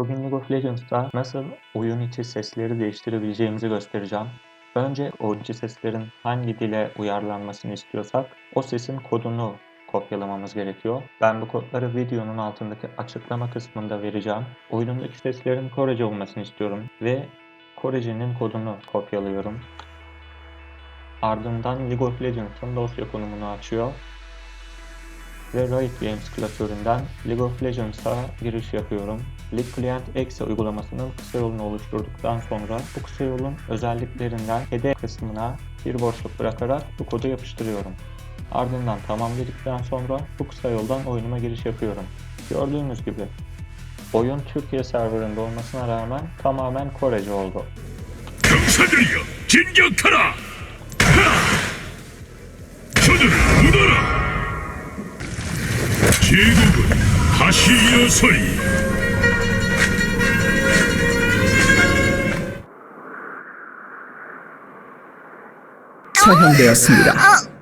Bugün League of Legends'ta nasıl oyun içi sesleri değiştirebileceğimizi göstereceğim. Önce oyun içi seslerin hangi dile uyarlanmasını istiyorsak o sesin kodunu kopyalamamız gerekiyor. Ben bu kodları videonun altındaki açıklama kısmında vereceğim. Oyunundaki seslerin Korece olmasını istiyorum ve Korece'nin kodunu kopyalıyorum. Ardından League of Legends'ın dosya konumunu açıyor ve Riot Games klasöründen League of Legends'a giriş yapıyorum. League Client Exe uygulamasının kısa yolunu oluşturduktan sonra bu kısa yolun özelliklerinden header kısmına bir boşluk bırakarak bu kodu yapıştırıyorum. Ardından tamam dedikten sonra bu kısa yoldan oyunuma giriş yapıyorum. Gördüğünüz gibi oyun Türkiye serverında olmasına rağmen tamamen Korece oldu. 처형되었습니다.